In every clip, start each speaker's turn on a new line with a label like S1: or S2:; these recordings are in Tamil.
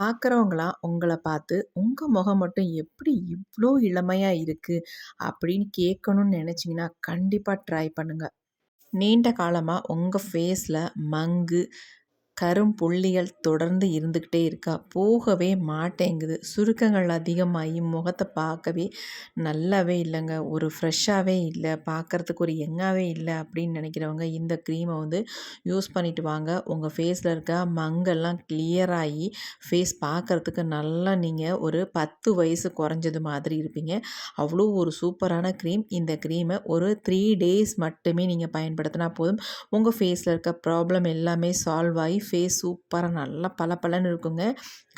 S1: பார்க்குறவங்களாம் உங்களை பார்த்து, உங்கள் முகம் மட்டும் எப்படி இவ்வளோ இளமையாக இருக்குது அப்படின்னு கேட்கணும்னு நினச்சிங்கன்னா கண்டிப்பாக ட்ரை பண்ணுங்கள் நீண்ட காலமாக உங்கள் ஃபேஸில் மங்கு, கரும்புள்ளிகள் தொடர்ந்து இருந்துக்கிட்டே இருக்கா. போகவே மாட்டேங்குது. சுருக்கங்கள் அதிகமாகி முகத்தை பார்க்கவே நல்லாவே இல்லைங்க. ஒரு ஃப்ரெஷ்ஷாகவே இல்லை. பார்க்குறதுக்கு ஒரு எங்காகவே இல்லை அப்படின்னு நினைக்கிறவங்க இந்த க்ரீமை வந்து யூஸ் பண்ணிவிட்டு வாங்க. உங்கள் ஃபேஸில் இருக்க மங்கெல்லாம் கிளியராகி ஃபேஸ் பார்க்குறதுக்கு நல்லா நீங்கள் ஒரு பத்து வயசு குறைஞ்சது மாதிரி இருப்பீங்க. அவ்வளோ ஒரு சூப்பரான க்ரீம் இந்த க்ரீமை ஒரு த்ரீ டேஸ் மட்டுமே நீங்கள் பயன்படுத்தினா போதும். உங்கள் ஃபேஸில் இருக்க ப்ராப்ளம் எல்லாமே சால்வ் ஆகி ஃபேஸ் சூப்பராக நல்லா பளபளன்னு இருக்குங்க.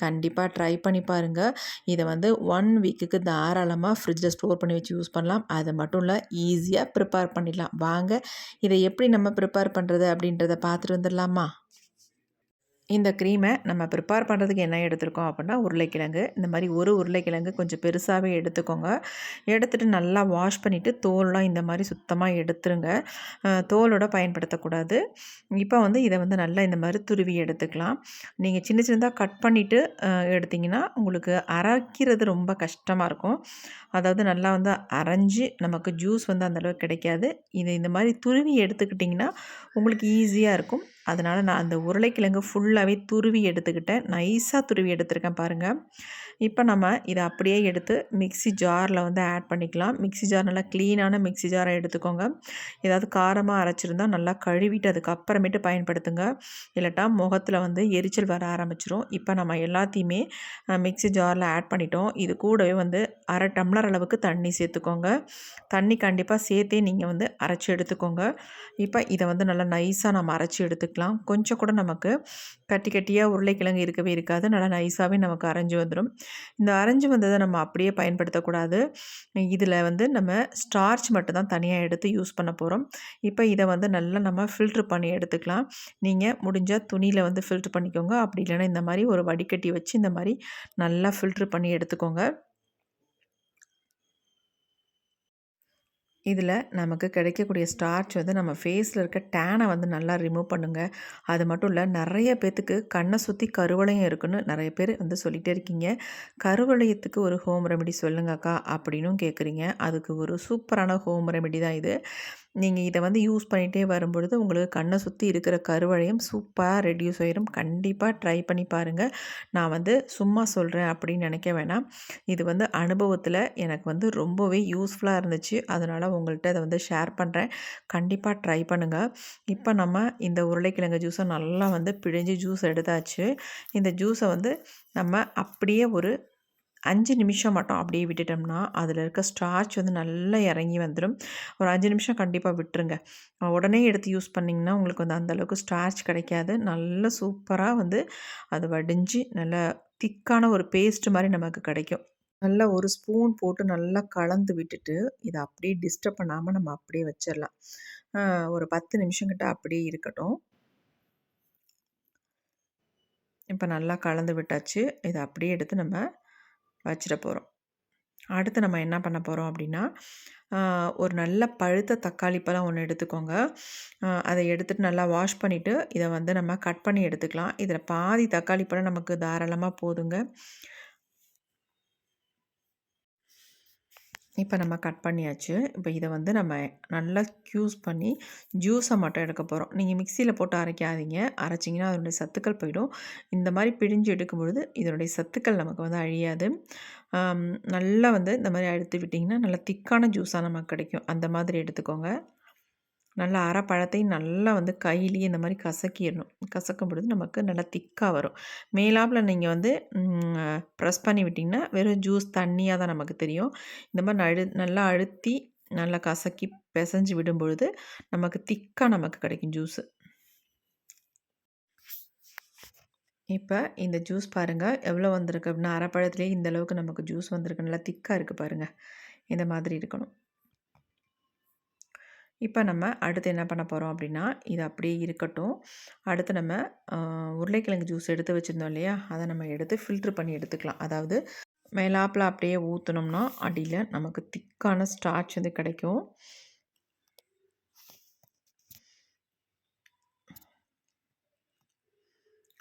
S1: கண்டிப்பாக ட்ரை பண்ணி பாருங்கள் இதை வந்து ஒன் வீக்குக்கு தாராளமாக ஃப்ரிட்ஜில் ஸ்டோர் பண்ணி வச்சு யூஸ் பண்ணலாம். அது மட்டும் இல்லை ஈஸியாக ப்ரிப்பேர் பண்ணிடலாம். வாங்க இதை எப்படி நம்ம ப்ரிப்பேர் பண்ணுறது அப்படின்றத பார்த்துட்டு வந்துடலாமா? இந்த க்ரீமை நம்ம ப்ரிப்பேர் பண்ணுறதுக்கு என்ன எடுத்துருக்கோம் அப்படின்னா உருளைக்கிழங்கு. இந்த மாதிரி ஒரு உருளைக்கிழங்கு கொஞ்சம் பெருசாகவே எடுத்துக்கோங்க. எடுத்துகிட்டு நல்லா வாஷ் பண்ணிவிட்டு தோல்லாம் இந்த மாதிரி சுத்தமாக எடுத்துருங்க. தோலோட பயன்படுத்தக்கூடாது. இப்போ வந்து இதை வந்து நல்லா இந்த மாதிரி துருவி எடுத்துக்கலாம். நீங்கள் சின்ன சின்னதாக கட் பண்ணிவிட்டு எடுத்திங்கன்னா உங்களுக்கு அரைக்கிறது ரொம்ப கஷ்டமாக இருக்கும். அதாவது நல்லா வந்து அரைஞ்சி நமக்கு ஜூஸ் வந்து அந்தளவுக்கு கிடைக்காது. இது இந்த மாதிரி துருவி எடுத்துக்கிட்டிங்கன்னா உங்களுக்கு ஈஸியாக இருக்கும். அதனால் நான் அந்த உருளைக்கிழங்கு ஃபுல்லாகவே துருவி எடுத்துக்கிட்டேன். நைஸாக துருவி எடுத்துருக்கேன் பாருங்கள் இப்போ நம்ம இதை அப்படியே எடுத்து மிக்சி ஜாரில் வந்து ஆட் பண்ணிக்கலாம். மிக்சி ஜார் நல்லா க்ளீனான மிக்சி ஜாரை எடுத்துக்கோங்க. ஏதாவது காரமாக அரைச்சிருந்தால் நல்லா கழுவிட்டு அதுக்கப்புறமேட்டு பயன்படுத்துங்க. இல்லாட்டா முகத்தில் வந்து எரிச்சல் வர ஆரம்பிச்சிரும். இப்போ நம்ம எல்லாத்தையுமே மிக்சி ஜாரில் ஆட் பண்ணிட்டோம். இது கூடவே வந்து அரை டம்ளர் அளவுக்கு தண்ணி சேர்த்துக்கோங்க. தண்ணி கண்டிப்பாக சேர்த்தே நீங்கள் வந்து அரைச்சி எடுத்துக்கோங்க. இப்போ இதை வந்து நல்லா நைஸாக நம்ம அரைச்சி எடுத்துக்கலாம். கொஞ்சம் கூட நமக்கு கட்டி கட்டியாக உருளைக்கிழங்கு இருக்கவே இருக்காது. நல்லா நைஸாகவே நமக்கு அரைஞ்சி வந்துடும் இந்த அரைஞ்சி வந்ததை நம்ம அப்படியே பயன்படுத்தக்கூடாது. இதில் வந்து நம்ம ஸ்டார்ச் மட்டும் தான் தனியாக எடுத்து யூஸ் பண்ண போகிறோம் இப்போ இதை வந்து நல்லா நம்ம ஃபில்ட்ரு பண்ணி எடுத்துக்கலாம். நீங்கள் முடிஞ்சால் துணியில் வந்து ஃபில்ட்ரு பண்ணிக்கோங்க. அப்படி இல்லைன்னா இந்த மாதிரி ஒரு வடிகட்டி வச்சு இந்த மாதிரி நல்லா ஃபில்ட்ரு பண்ணி எடுத்துக்கோங்க. இதில் நமக்கு கிடைக்கக்கூடிய ஸ்டார்ச் வந்து நம்ம ஃபேஸில் இருக்க டேனை வந்து நல்லா ரிமூவ் பண்ணுங்கள் அது மட்டும் இல்லை நிறைய பேர்த்துக்கு கண்ணை சுற்றி கருவளையம் இருக்குன்னு நிறைய பேர் வந்து சொல்லிகிட்டே இருக்கீங்க. கருவளையத்துக்கு ஒரு ஹோம் ரெமெடி சொல்லுங்கக்கா அப்படின்னும் கேட்குறீங்க அதுக்கு ஒரு சூப்பரான ஹோம் ரெமெடி தான் இது. நீங்கள் இதை வந்து யூஸ் பண்ணிகிட்டே வரும்பொழுது உங்களுக்கு கண்ணை சுற்றி இருக்கிற கருவழையும் சூப்பராக ரெடியூஸ் ஆயிரும். கண்டிப்பாக ட்ரை பண்ணி பாருங்கள் நான் வந்து சும்மா சொல்கிறேன் அப்படின்னு நினைக்க வேணாம். இது வந்து அனுபவத்தில் எனக்கு வந்து ரொம்பவே யூஸ்ஃபுல்லாக இருந்துச்சு. அதனால் உங்கள்கிட்ட அதை வந்து ஷேர் பண்ணுறேன் கண்டிப்பாக ட்ரை பண்ணுங்கள் இப்போ நம்ம இந்த உருளைக்கிழங்கு ஜூஸை நல்லா வந்து பிழிஞ்சு ஜூஸ் எடுத்தாச்சு. இந்த ஜூஸை வந்து நம்ம அப்படியே ஒரு அஞ்சு நிமிஷம் மட்டும் அப்படியே விட்டுட்டோம்னா அதில் இருக்க ஸ்டார்ச் வந்து நல்லா இறங்கி வந்துடும் ஒரு அஞ்சு நிமிஷம் கண்டிப்பாக விட்டுருங்க. உடனே எடுத்து யூஸ் பண்ணிங்கன்னா உங்களுக்கு வந்து அந்தளவுக்கு ஸ்டார்ச் கிடைக்காது. நல்ல சூப்பராக வந்து அது வடிஞ்சு நல்ல திக்கான ஒரு பேஸ்ட் மாதிரி நமக்கு கிடைக்கும். நல்லா ஒரு ஸ்பூன் போட்டு நல்லா கலந்து விட்டுட்டு இதை அப்படியே டிஸ்டர்ப் பண்ணாமல் நம்ம அப்படியே வச்சிடலாம் ஒரு பத்து நிமிஷம் கிட்ட அப்படியே இருக்கட்டும். இப்போ நல்லா கலந்து விட்டாச்சு. இதை அப்படியே எடுத்து நம்ம வச்சிட போகிறோம் அடுத்து நம்ம என்ன பண்ண போகிறோம் அப்படின்னா ஒரு நல்ல பழுத்த தக்காளி பழம் ஒன்று எடுத்துக்கோங்க. அதை எடுத்துகிட்டு நல்லா வாஷ் பண்ணிவிட்டு இதை வந்து நம்ம கட் பண்ணி எடுத்துக்கலாம். இதில் பாதி தக்காளி பழம் நமக்கு தாராளமாக போதுங்க. இப்போ நம்ம கட் பண்ணியாச்சு. இப்போ இதை வந்து நம்ம நல்லா க்யூஸ் பண்ணி ஜூஸை மட்டும் எடுக்க போகிறோம் நீங்கள் மிக்சியில் போட்டு அரைக்காதீங்க. அரைச்சிங்கன்னா அதனுடைய சத்துக்கள் போயிடும். இந்த மாதிரி பிழிஞ்சு எடுக்கும் பொழுது இதனுடைய சத்துக்கள் நமக்கு வந்து அழியாது. நல்லா வந்து இந்த மாதிரி எடுத்து விட்டிங்கன்னா நல்லா திக்கான ஜூஸாக நமக்கு கிடைக்கும். அந்த மாதிரி எடுத்துக்கோங்க. நல்லா அரை பழத்தையும் நல்லா வந்து கையிலேயே இந்த மாதிரி கசக்கிடணும். கசக்கும் பொழுது நமக்கு நல்லா திக்காக வரும். மேலாப்பில் நீங்கள் வந்து ப்ரெஸ் பண்ணி விட்டிங்கன்னா வெறும் ஜூஸ் தண்ணியாக தான் நமக்கு தெரியும். இந்த மாதிரி அழு நல்லா அழுத்தி நல்லா கசக்கி பிசைஞ்சு விடும் பொழுது நமக்கு திக்காக நமக்கு கிடைக்கும் ஜூஸு இப்போ இந்த ஜூஸ் பாருங்கள் எவ்வளோ வந்திருக்கு? அப்படின்னா அரைப்பழத்துலேயே இந்த அளவுக்கு நமக்கு ஜூஸ் வந்திருக்கு. நல்லா திக்காக இருக்குது பாருங்கள் இந்த மாதிரி இருக்கணும். இப்போ நம்ம அடுத்து என்ன பண்ண போகிறோம் அப்படின்னா இது அப்படியே இருக்கட்டும். அடுத்து நம்ம உருளைக்கிழங்கு ஜூஸ் எடுத்து வச்சுருந்தோம் இல்லையா? அதை நம்ம எடுத்து ஃபில்ட்ரு பண்ணி எடுத்துக்கலாம். அதாவது மேலாப்பில் அப்படியே ஊற்றினோம்னா அடியில் நமக்கு திக்கான ஸ்டார்ச் வந்து கிடைக்கும்.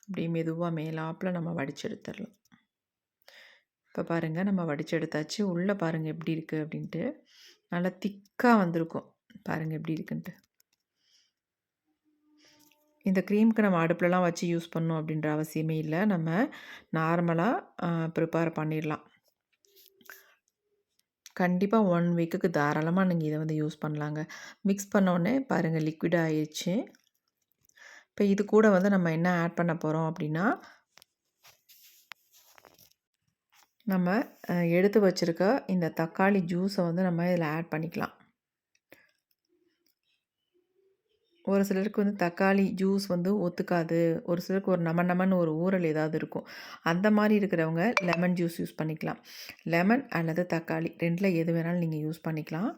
S1: அப்படியே மெதுவாக மேலாப்பில் நம்ம வடிச்செடுத்துடலாம் இப்போ பாருங்கள் நம்ம வடிச்செடுத்தாச்சு உள்ளே பாருங்கள் எப்படி இருக்குது அப்படின்ட்டு. நல்லா திக்காக வந்திருக்கும். பாருங்கள் எப்படி இருக்குன்ட்டு. இந்த க்ரீமுக்கு நம்ம அடுப்புலலாம் வச்சு யூஸ் பண்ணணும் அப்படின்ற அவசியமே இல்லை. நம்ம நார்மலாக ப்ரிப்பேர் பண்ணிடலாம். கண்டிப்பாக ஒன் வீக்குக்கு தாராளமாக நீங்கள் இதை வந்து யூஸ் பண்ணலாங்க. மிக்ஸ் பண்ணோடனே பாருங்கள் லிக்விட் ஆயிடுச்சு இப்போ இது கூட வந்து நம்ம என்ன ஆட் பண்ண போகிறோம் அப்படின்னா நம்ம எடுத்து வச்சுருக்க இந்த தக்காளி ஜூஸை வந்து நம்ம இதில் ஆட் பண்ணிக்கலாம். ஒரு சிலருக்கு வந்து தக்காளி ஜூஸ் வந்து ஒத்துக்காது. ஒரு சிலருக்கு ஒரு நம நமன்னு ஒரு ஊறல் ஏதாவது இருக்கும். அந்த மாதிரி இருக்கிறவங்க லெமன் ஜூஸ் யூஸ் பண்ணிக்கலாம். லெமன் அல்லது தக்காளி ரெண்டில் எது வேணாலும் நீங்கள் யூஸ் பண்ணிக்கலாம்.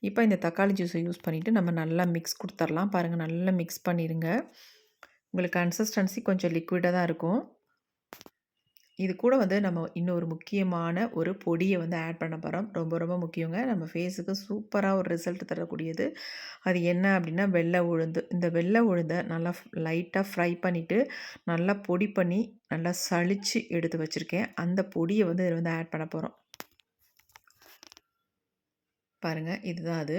S1: இப்போ இந்த தக்காளி ஜூஸை யூஸ் பண்ணிவிட்டு நம்ம நல்லா மிக்ஸ் கொடுத்துர்லாம். பாருங்கள் நல்லா மிக்ஸ் பண்ணிடுங்க உங்களுக்கு கன்சிஸ்டன்சி கொஞ்சம் லிக்விடாக தான் இருக்கும். இது கூட வந்து நம்ம இன்னொரு முக்கியமான ஒரு பொடியை வந்து ஆட் பண்ண போகிறோம் ரொம்ப ரொம்ப முக்கியங்க. நம்ம ஃபேஸுக்கு சூப்பராக ஒரு ரிசல்ட் தரக்கூடியது. அது என்ன அப்படின்னா வெள்ளை உளுந்து. இந்த வெள்ளை உளுந்தை நல்லா லைட்டாக ஃப்ரை பண்ணிவிட்டு நல்லா பொடி பண்ணி நல்லா சளிச்சு எடுத்து வச்சுருக்கேன். அந்த பொடியை வந்து இதில் வந்து ஆட் பண்ண போகிறோம் பாருங்கள் இதுதான் அது.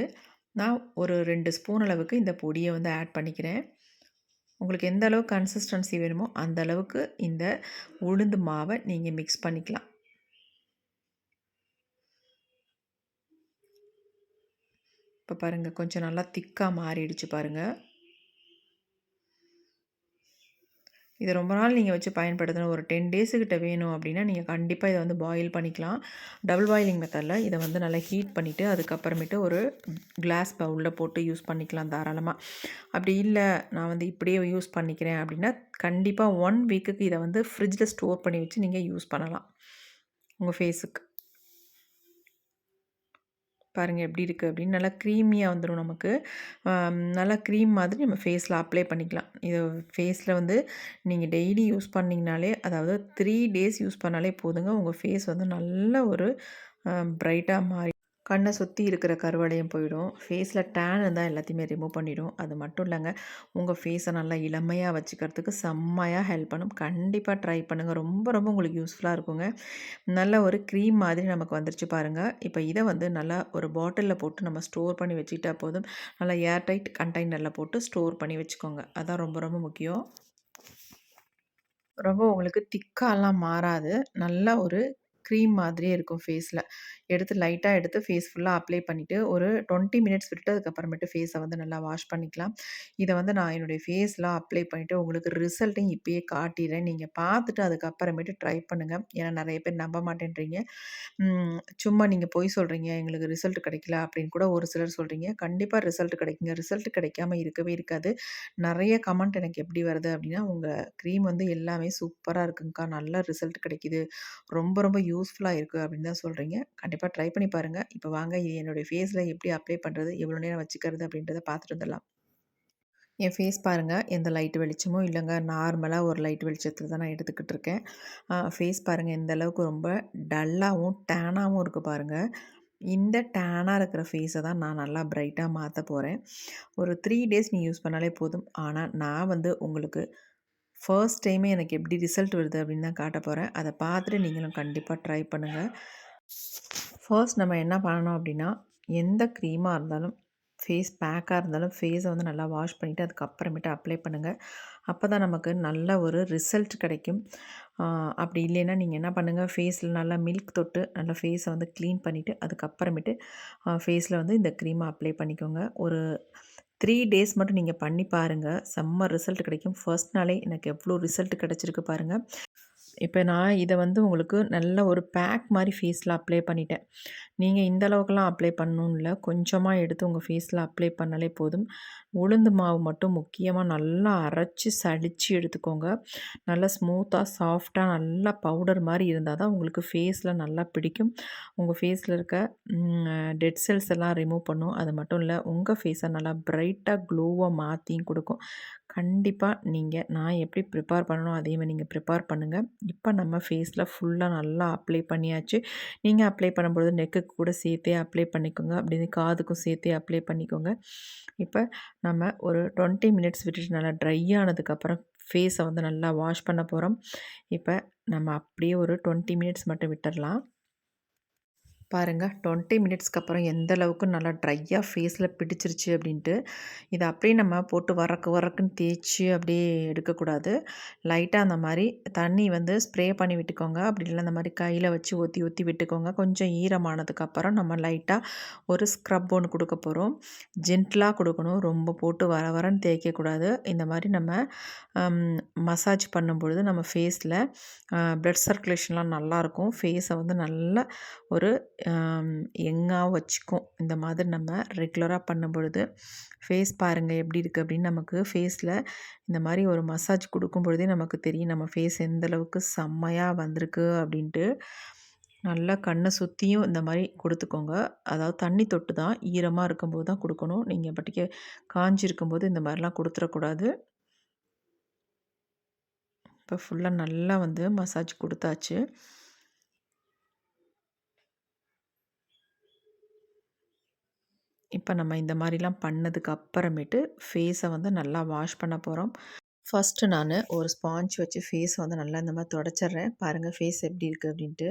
S1: நான் ஒரு ரெண்டு ஸ்பூன் அளவுக்கு இந்த பொடியை வந்து ஆட் பண்ணிக்கிறேன். உங்களுக்கு எந்த அளவுக்கு கன்சிஸ்டன்சி வேணுமோ அந்த அளவுக்கு இந்த உளுந்து மாவை நீங்கள் மிக்ஸ் பண்ணிக்கலாம். இப்போ பாருங்கள் கொஞ்சம் நல்லா திக்காக மாறிடுச்சு பாருங்கள் இதை ரொம்ப நாள் நீங்கள் வச்சு பயன்படுத்தணும். ஒரு டென் டேஸுக்கிட்ட வேணும் அப்படின்னா நீங்கள் கண்டிப்பாக இதை வந்து பாயில் பண்ணிக்கலாம். டபுள் பாயிலிங் மெத்தடில் இதை வந்து நல்லா ஹீட் பண்ணிவிட்டு அதுக்கப்புறமேட்டு ஒரு கிளாஸ் பவுலில் போட்டு யூஸ் பண்ணிக்கலாம் தாராளமாக அப்படி இல்லை நான் வந்து இப்படியே யூஸ் பண்ணிக்கிறேன் அப்படின்னா கண்டிப்பாக ஒன் வீக்குக்கு இதை வந்து ஃப்ரிட்ஜில் ஸ்டோர் பண்ணி வச்சு நீங்கள் யூஸ் பண்ணலாம். உங்கள் ஃபேஸுக்கு பாருங்கள் எப்படி இருக்குது அப்படின்னு. நல்லா க்ரீமியாக வந்துடும் நமக்கு. நல்லா க்ரீம் மாதிரி நம்ம ஃபேஸில் அப்ளை பண்ணிக்கலாம். இது ஃபேஸில் வந்து நீங்கள் டெய்லி யூஸ் பண்ணிங்கனாலே அதாவது த்ரீ டேஸ் யூஸ் பண்ணாலே போதுங்க. உங்கள் ஃபேஸ் வந்து நல்ல ஒரு ப்ரைட்டாக மாறி கண்ணை சுற்றி இருக்கிற கருவடையும் போயிடும். ஃபேஸில் டேன் இருந்தால் எல்லாத்தையுமே ரிமூவ் பண்ணிவிடும் அது மட்டும் இல்லைங்க உங்கள் ஃபேஸை நல்லா இளமையாக வச்சுக்கிறதுக்கு செம்மையாக ஹெல்ப் பண்ணும். கண்டிப்பாக ட்ரை பண்ணுங்கள் ரொம்ப ரொம்ப உங்களுக்கு யூஸ்ஃபுல்லாக இருக்குங்க. நல்ல ஒரு க்ரீம் மாதிரி நமக்கு வந்துருச்சு பாருங்கள் இப்போ இதை வந்து நல்லா ஒரு பாட்டிலில் போட்டு நம்ம ஸ்டோர் பண்ணி வச்சுக்கிட்டா போதும். நல்லா ஏர்டைட் கண்டெய்னரில் போட்டு ஸ்டோர் பண்ணி வச்சுக்கோங்க. அதான் ரொம்ப ரொம்ப முக்கியம். ரொம்ப உங்களுக்கு திக்காலாம் மாறாது. நல்லா ஒரு க்ரீம் மாதிரியே இருக்கும் ஃபேஸில் எடுத்து லைட்டாக எடுத்து ஃபேஸ் ஃபுல்லாக அப்ளை பண்ணிவிட்டு ஒரு டுவெண்ட்டி மினிட்ஸ் விட்டு அதுக்கப்புறமேட்டு ஃபேஸை வந்து நல்லா வாஷ் பண்ணிக்கலாம். இதை வந்து நான் என்னுடைய ஃபேஸ்லாம் அப்ளை பண்ணிவிட்டு உங்களுக்கு ரிசல்ட்டையும் இப்போயே காட்டிடுறேன் நீங்கள் பார்த்துட்டு அதுக்கப்புறமேட்டு ட்ரை பண்ணுங்கள் ஏன்னா நிறைய பேர் நம்ப மாட்டேன்றீங்க. சும்மா நீங்கள் போய் சொல்கிறீங்க எங்களுக்கு ரிசல்ட் கிடைக்கல அப்படின்னு கூட ஒரு சிலர் சொல்கிறீங்க கண்டிப்பாக ரிசல்ட் கிடைக்குங்க. ரிசல்ட் கிடைக்காம இருக்கவே இருக்காது. நிறைய கமெண்ட் எனக்கு எப்படி வருது அப்படின்னா உங்கள் க்ரீம் வந்து எல்லாமே சூப்பராக இருக்குங்கக்கா. நல்ல ரிசல்ட் கிடைக்கிது. ரொம்ப ரொம்ப யூஸ்ஃபுல்லாக இருக்குது அப்படின்னு தான் சொல்கிறீங்க கண்டிப்பாக ட்ரை பண்ணி பாருங்கள் இப்போ வாங்க இது என்னுடைய ஃபேஸில் எப்படி அப்ளை பண்ணுறது எவ்வளோ நேரம் வச்சுக்கிறது அப்படின்றத பார்த்துட்டு வந்துடலாம். என் ஃபேஸ் பாருங்கள் எந்த லைட் வெளிச்சமும் இல்லைங்க நார்மலாக ஒரு லைட் வெளிச்சத்தில் தான் நான் எடுத்துக்கிட்டு இருக்கேன். ஃபேஸ் பாருங்கள் எந்த அளவுக்கு ரொம்ப டல்லாகவும் டேனாகவும் இருக்குது பாருங்கள் இந்த டேனாக இருக்கிற ஃபேஸை தான் நான் நல்லா ப்ரைட்டாக மாற்ற போகிறேன் ஒரு த்ரீ டேஸ் நீ யூஸ் பண்ணாலே போதும். ஆனால் நான் வந்து உங்களுக்கு ஃபர்ஸ்ட் டைமே எனக்கு எப்படி ரிசல்ட் வருது அப்படின்னு தான் காட்ட போகிறேன் அதை பார்த்துட்டு நீங்களும் கண்டிப்பாக ட்ரை பண்ணுங்கள் ஃபர்ஸ்ட் நம்ம என்ன பண்ணணும் அப்படின்னா எந்த க்ரீமாக இருந்தாலும் ஃபேஸ் பேக்காக இருந்தாலும் ஃபேஸை வந்து நல்லா வாஷ் பண்ணிவிட்டு அதுக்கப்புறமேட்டு அப்ளை பண்ணுங்கள் அப்போ தான் நமக்கு நல்ல ஒரு ரிசல்ட் கிடைக்கும். அப்படி இல்லைன்னா நீங்கள் என்ன பண்ணுங்கள் ஃபேஸில் நல்லா மில்க் தொட்டு நல்லா ஃபேஸை வந்து க்ளீன் பண்ணிவிட்டு அதுக்கப்புறமேட்டு ஃபேஸில் வந்து இந்த க்ரீமை அப்ளை பண்ணிக்கோங்க. ஒரு த்ரீ டேஸ் மட்டும் நீங்கள் பண்ணி பாருங்கள் செம்ம ரிசல்ட் கிடைக்கும். ஃபர்ஸ்ட் நாளே எனக்கு எவ்வளோ ரிசல்ட் கிடச்சிருக்கு பாருங்கள் இப்போ நான் இதை வந்து உங்களுக்கு நல்ல ஒரு பேக் மாதிரி ஃபேஸில் அப்ளை பண்ணிட்டேன். நீங்கள் இந்த அளவுக்குலாம் அப்ளை பண்ணணும்ல கொஞ்சமாக எடுத்து உங்கள் ஃபேஸில் அப்ளை பண்ணாலே போதும். உளுந்து மாவு மட்டும் முக்கியமாக நல்லா அரைச்சி சளிச்சு எடுத்துக்கோங்க. நல்லா ஸ்மூத்தாக சாஃப்டாக நல்லா பவுடர் மாதிரி இருந்தால் தான் உங்களுக்கு ஃபேஸில் நல்லா பிடிக்கும். உங்கள் ஃபேஸில் இருக்க டெட் செல்ஸ் எல்லாம் ரிமூவ் பண்ணும். அது மட்டும் இல்லை உங்கள் ஃபேஸை நல்லா ப்ரைட்டாக க்ளோவாக மாற்றியும் கொடுக்கும். கண்டிப்பாக நீங்கள் நான் எப்படி ப்ரிப்பேர் பண்ணணும் அதே மாதிரி நீங்கள் ப்ரிப்பேர் பண்ணுங்கள் இப்போ நம்ம ஃபேஸில் ஃபுல்லாக நல்லா அப்ளை பண்ணியாச்சு. நீங்கள் அப்ளை பண்ணும்பொழுது நெக்குக்கு கூட சேர்த்தே அப்ளை பண்ணிக்கோங்க. அப்படின்னு காதுக்கும் சேர்த்தே அப்ளை பண்ணிக்கோங்க. இப்போ நம்ம ஒரு டுவெண்ட்டி மினிட்ஸ் விட்டுட்டு நல்லா ட்ரை ஆனதுக்கப்புறம் ஃபேஸை வந்து நல்லா வாஷ் பண்ண போகிறோம் இப்போ நம்ம அப்படியே ஒரு டுவெண்ட்டி மினிட்ஸ் மட்டும் விட்டுடலாம் பாருங்கள் டுவெண்ட்டி மினிட்ஸ்க்கு அப்புறம் எந்த அளவுக்கு நல்லா ட்ரையாக ஃபேஸில் பிடிச்சிருச்சு அப்படின்ட்டு இதை அப்படியே நம்ம போட்டு வரக்கு வரக்குன்னு தேய்ச்சி அப்படியே எடுக்கக்கூடாது. லைட்டாக அந்த மாதிரி தண்ணி வந்து ஸ்ப்ரே பண்ணி விட்டுக்கோங்க. அப்படி இல்லை அந்த மாதிரி கையில் வச்சு ஊற்றி ஊற்றி விட்டுக்கோங்க. கொஞ்சம் ஈரமானதுக்கப்புறம் நம்ம லைட்டாக ஒரு ஸ்க்ரப் ஒன்று கொடுக்க போகிறோம் ஜென்டிலாக கொடுக்கணும். ரொம்ப போட்டு வர வரன்னு தேய்க்கக்கூடாது. இந்த மாதிரி நம்ம மசாஜ் பண்ணும்பொழுது நம்ம ஃபேஸில் ப்ளட் சர்க்குலேஷன்லாம் நல்லாயிருக்கும் ஃபேஸை வந்து நல்ல ஒரு யங்காக வச்சுக்கும். இந்த மாதிரி நம்ம ரெகுலராக பண்ணும் பொழுது ஃபேஸ் பாருங்கள் எப்படி இருக்குது அப்படின்னு நமக்கு ஃபேஸில் இந்த மாதிரி ஒரு மசாஜ் கொடுக்கும் பொழுதே நமக்கு தெரியும் நம்ம ஃபேஸ் எந்தளவுக்கு செம்மையாக வந்திருக்கு அப்படின்ட்டு. நல்லா கண்ணை சுற்றியும் இந்த மாதிரி கொடுத்துக்கோங்க. அதாவது தண்ணி தொட்டு தான் ஈரமாக இருக்கும்போது தான் கொடுக்கணும். நீங்கள் பட்டிக்க காஞ்சிருக்கும்போது இந்த மாதிரிலாம் கொடுத்துடக்கூடாது. இப்போ ஃபுல்லாக நல்லா வந்து மசாஜ் கொடுத்தாச்சு. இப்போ நம்ம இந்த மாதிரிலாம் பண்ணதுக்கு அப்புறமேட்டு ஃபேஸை வந்து நல்லா வாஷ் பண்ண போகிறோம் ஃபஸ்ட்டு நான் ஒரு ஸ்பாஞ்ச் வச்சு ஃபேஸ் வந்து நல்லா இந்த மாதிரி தொடச்சிட்றேன் பாருங்கள் ஃபேஸ் எப்படி இருக்குது அப்படின்ட்டு.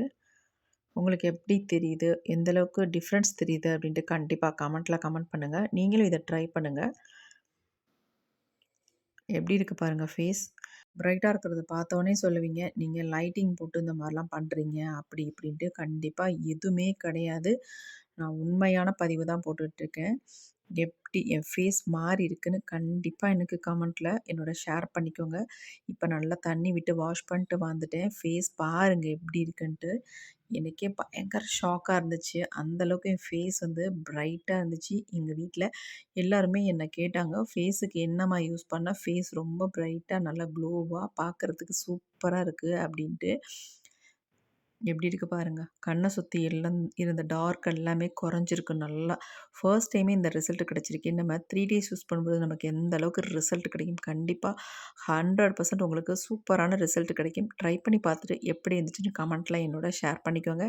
S1: உங்களுக்கு எப்படி தெரியுது? எந்தளவுக்கு டிஃப்ரென்ஸ் தெரியுது அப்படின்ட்டு கண்டிப்பாக கமெண்ட்டில் கமெண்ட் பண்ணுங்கள் நீங்களும் இதை ட்ரை பண்ணுங்கள் எப்படி இருக்குது பாருங்கள் ஃபேஸ் பிரைட்டாக இருக்கிறத பார்த்தோன்னே சொல்லுவீங்க. நீங்கள் லைட்டிங் போட்டு இந்த மாதிரிலாம் பண்ணுறீங்க அப்படி இப்படின்ட்டு கண்டிப்பாக எதுவுமே கிடையாது. நான் உண்மையான பதிவு தான் போட்டுட்ருக்கேன். எப்படி என் ஃபேஸ் மாறி இருக்குன்னு கண்டிப்பாக எனக்கு கமெண்ட்டில் என்னோட ஷேர் பண்ணிக்கோங்க. இப்போ நல்லா தண்ணி விட்டு வாஷ் பண்ணிட்டு வந்துட்டேன். ஃபேஸ் பாருங்கள் எப்படி இருக்குன்ட்டு. எனக்கே பயங்கர ஷாக்காக இருந்துச்சு. அந்தளவுக்கு என் ஃபேஸ் வந்து ப்ரைட்டாக இருந்துச்சு. எங்கள் வீட்டில் எல்லாருமே என்னை கேட்டாங்க ஃபேஸுக்கு என்னம்மா யூஸ் பண்ணால் ஃபேஸ் ரொம்ப ப்ரைட்டாக நல்லா க்ளோவாக பார்க்குறதுக்கு சூப்பராக இருக்குது அப்படின்ட்டு எப்படி இருக்குது பாருங்கள் கண்ணை சுற்றி எல்லாம் இருந்த டார்க் எல்லாமே குறைஞ்சிருக்கு நல்லா. ஃபர்ஸ்ட் டைமே இந்த ரிசல்ட் கிடச்சிருக்கு. நம்ம த்ரீ டேஸ் யூஸ் பண்ணும்போது நமக்கு எந்த அளவுக்கு ரிசல்ட் கிடைக்கும்? கண்டிப்பாக ஹண்ட்ரட் பர்சன்ட் உங்களுக்கு சூப்பரான ரிசல்ட் கிடைக்கும். ட்ரை பண்ணி பார்த்துட்டு எப்படி இருந்துச்சுன்னு கமெண்ட்டில் என்னோட ஷேர் பண்ணிக்கோங்க.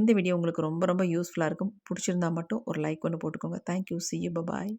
S1: இந்த வீடியோ உங்களுக்கு ரொம்ப ரொம்ப யூஸ்ஃபுல்லாக இருக்கும். பிடிச்சிருந்தா மட்டும் ஒரு லைக் ஒன்று போட்டுக்கோங்க. Thank you C you bye